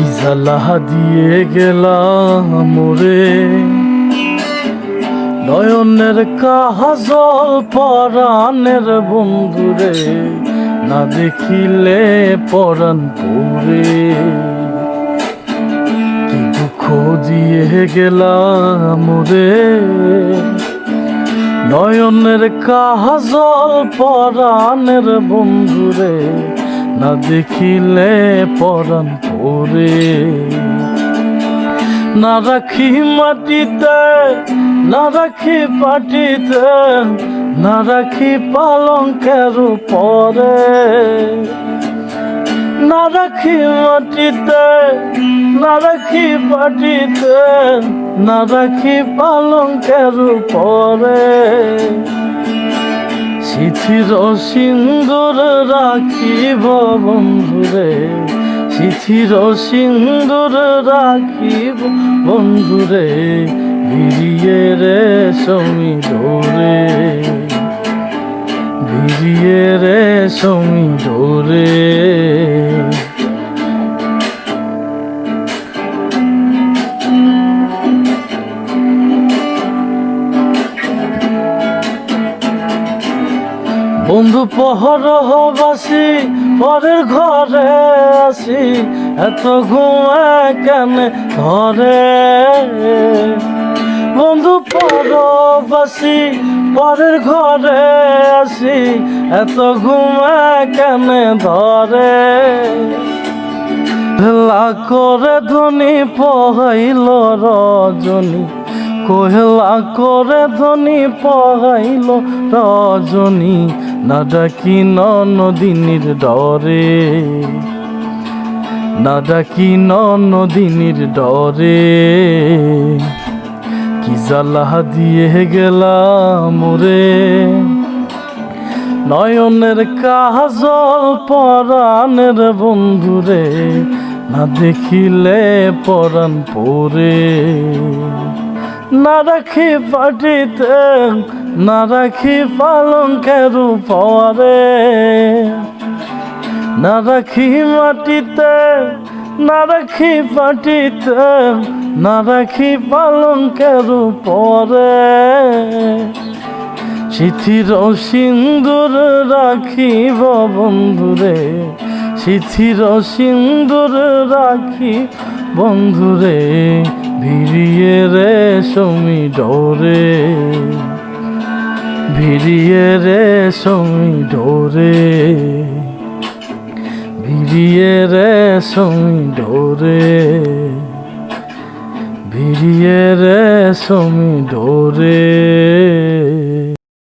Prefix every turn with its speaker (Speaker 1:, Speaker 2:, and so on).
Speaker 1: কি জ্বালা দিয়ে গেলাম মোরে নয়নের কাহাজল পরাণের বন্ধুরে না দেখিলে পরাণ পরে। কি দুঃখ দিয়ে গেলাম রে নয়নের কাহাজল পরাণের বন্ধুরে না দেখিলে পরাণ পরে। না রাখি মাটিতে, না রাখি পাটিতে, না রাখি পালঙ্কের পরে। না রাখি মাটিতে, না রাখি পাটিতে, না রাখি পালঙ্কের পরে। শিথির সিন্দুর রাখিব বন্ধুরে শিথির সিন্দুর রাখিব বন্ধুরে, ভিড়িয়ে রে সমি ধরে ভিড়িয়ে রে সমি ডোরে। বন্ধু পহর বাসি পরের ঘরে আসি। এত ঘুমে কেন ধরে? বন্ধু পরবাসি পরের ঘরে আসি। এত ঘুমে কেন ধরে? ভেলা করে ধনী পহাইল রজনী। কোহেলা করে ধনী পহাইল রজনী, না ডাকি নদিনীর ডরে। না ডাকি নদিনীর ডরে। কি জ্বালা দিয়ে গেলাম রে। নয়নের কাজল পরাণের বন্ধুরে না দেখিলে পরাণ পরে। না রাখি পাটিতে, না রাখি পালঙ্কের পরে না রাখি মাটিতে, না রাখি পাটিতে, না রাখি পালঙ্কের পরে শিথির সিন্দুর রাখিব বন্ধুরে শিথির সিন্দুর রাখি বন্ধুরে। ভিড়িয়ে রে সমি ডোরে। ভিড়িয়ে রে সমি ডোরে। ভিড়িয়ে রে সমি ডোরে। ভিড়িয়ে রে সমি ডোরে।